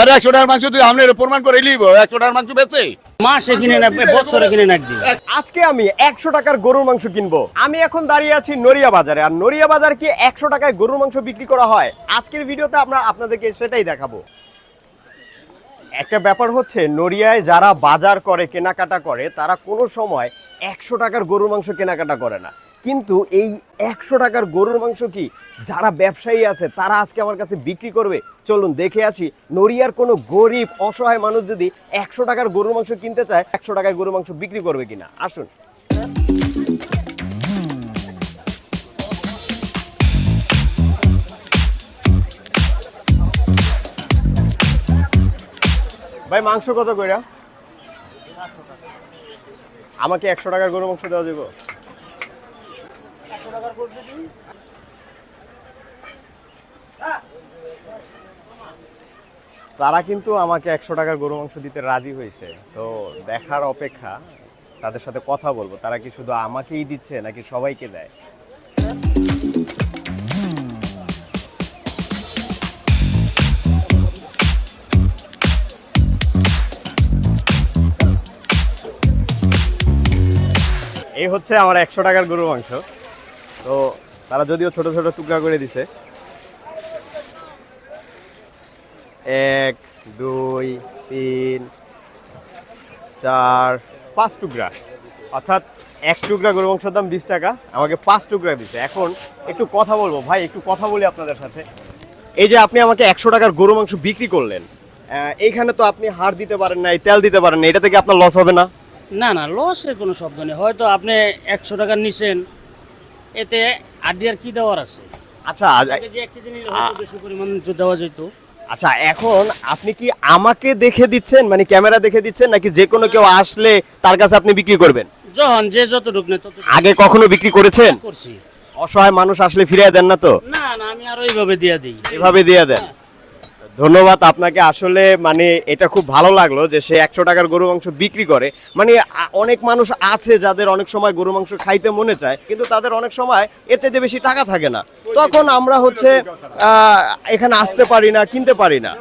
আর একশো টাকার মাংস তুই প্রমাণ করে লিব একশো টাকার মাংস বেচে। মাসে কিনে না বছরে কিনে না একদিন। আজকে আমি একশো টাকার গরুর মাংস কিনবো। আমি এখন দাঁড়িয়ে আছি নড়িয়া বাজারে আর নড়িয়া বাজার কি একশো টাকায় গরুর মাংস বিক্রি করা হয়? আজকের ভিডিওতে আমরা আপনাদেরকে সেটাই দেখাবো। একটা ব্যাপার হচ্ছে নড়িয়ায় যারা বাজার করে কেনাকাটা করে তারা কোনো সময় একশো টাকার গরুর মাংস কেনাকাটা করে না। কিন্তু এই একশো টাকার গরুর মাংস কি যারা ব্যবসায়ী আছে, তারা আজকে আমার কাছে বিক্রি করবে? চলুন দেখে আসি। নড়িয়ার কোনো গরিব, অসহায় মানুষ যদি একশো টাকার গরুর মাংস কিনতে চায়, একশো টাকায় গরুর মাংস বিক্রি করবে কিনা? আসুন। ভাই, মাংস কত কইরা? আমাকে একশো টাকার গরু মাংস দেওয়া যাবে। তারা কিন্তু আমাকে একশো টাকার গরু মাংস দিতে রাজি হয়েছে। তো দেখার অপেক্ষা, তাদের সাথে কথা বলব। তারা কি শুধু আমাকেই দিচ্ছে নাকি সবাইকে দেয়? এই হচ্ছে আমার একশো টাকার গরু মাংস। তো তারা যদিও ছোট ছোট টুকরা করে দিছে। এক, দুই, তিন, চার, পাঁচ টুকরা। অর্থাৎ এক টুকরা গরু মাংসের দাম বিশ টাকা, আমাকে পাঁচ টুকরা দিছে। এখন একটু কথা বলব, ভাই, একটু কথা বলি আপনাদের সাথে। এই যে আপনি আমাকে একশো টাকার গরু মাংস বিক্রি করলেন এইখানে তো আপনি হাড় দিতে পারেন না তেল দিতে পারেন না এটা থেকে আপনার লস হবে না? না না লসের কোনো শব্দ নেই। হয়তো আপনি একশো টাকা নিছেন এতে আর কি দেওয়ার আছে? আচ্ছা এক এক কেজি নিলে হয়তো বেশি পরিমাণ দেওয়া যেত। আচ্ছা এখন আপনি কি আমাকে দেখে দিচ্ছেন? মানে ক্যামেরা দেখে দিচ্ছেন? নাকি যে কোনো কেউ আসলে তার কাছে আপনি বিক্রি করবেন? যখন যে যত ঢুক না তত আগে কখনো বিক্রি করেছেন? করছি। অসহায় মানুষ আসলে ফিরিয়ে দেন না তো? না না আমি আর ওইভাবে দিয়ে দিই। এভাবে দিয়ে দেন? ধন্যবাদ আপনাকে। আসলে মানে এটা খুব ভালো লাগল যে সে একশো টাকার গরু মাংস বিক্রি করে। মানে অনেক মানুষ আছে যাদের অনেক সময় গরু মাংস খাইতে মনে চায়, কিন্তু তাদের অনেক সময় এর চাইতে বেশি টাকা থাকে না। তখন আমরা হচ্ছে এখানে আসতে পারি না, কিনতে পারি না।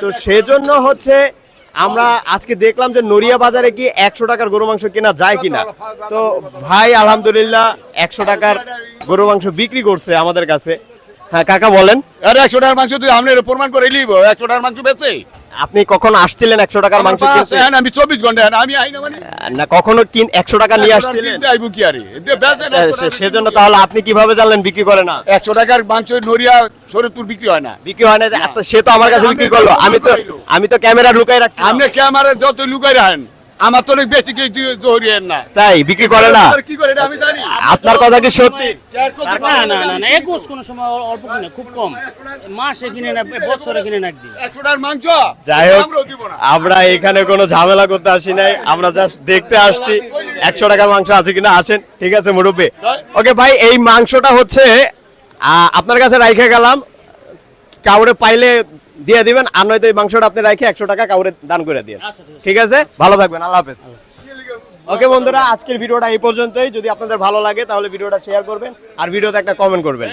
তো সেজন্য হচ্ছে আমরা আজকে দেখলাম যে নড়িয়া বাজারে কি একশো টাকার গরু মাংস কেনা যায় কিনা। তো ভাই, আলহামদুলিল্লাহ, একশো টাকার গরু মাংস বিক্রি করছে আমাদের কাছে। হ্যাঁ কাকা বলেন। আর একশো টাকার মাংস তুই আমনের প্রমাণ করে লিব একশো টাকার মাংস বেচে। আপনি কখন আসছিলেন একশো টাকার মাংস কিনতে? হ্যাঁ আমি চব্বিশ ঘণ্টা হ্যাঁ, আমি আই না মানে না কখনো কিন একশো টাকা নিয়ে আসছিলেন? কি আরে? সেজন্য তাহলে আপনি কীভাবে জানলেন বিক্রি করে না? একশো টাকার মাংস নড়িয়া শরীরপুর বিক্রি হয় না। বিক্রি হয় না সে তো আমার কাছে বিক্রি করল। আমি তো আমি তো ক্যামেরা লুকাই রাখছি। আপনি ক্যামেরা যত লুকাই রাখেন আমার তো অনেক বেশি কিছু জহরিয়েন না। তাই বিক্রি করে না? কি করে আমি জানি। আপনার কথা কি সত্যি? না না না না একুশ কোনো সময় অল্প কিনে খুব কম। মাসে কিনে না বছরে কিনে না একদিন। একশো টাকার মাংস যাই হোক আমরাও দিব না। আমরা এখানে কোনো ঝামেলা করতে আসি নাই আমরা জাস্ট দেখতে আসছি একশো টাকার মাংস আছে কিনা আসেন ঠিক আছে মুরব্বী। ওকে ভাই এই মাংসটা হচ্ছে আপনার কাছে রাইখে গেলাম কাউরে পাইলে দিয়ে দিবেন আর নয়তো এই মাংসটা আপনি রাইখে একশো টাকা কাউরে দান করে দিয়ে। আচ্ছা ঠিক আছে। ঠিক আছে? ভালো থাকবেন আল্লাহ হাফেজ। ওকে বন্ধুরা, আজকের ভিডিওটা এই পর্যন্তই। যদি আপনাদের ভালো লাগে, তাহলে ভিডিওটা শেয়ার করবেন আর ভিডিওতে একটা কমেন্ট করবেন।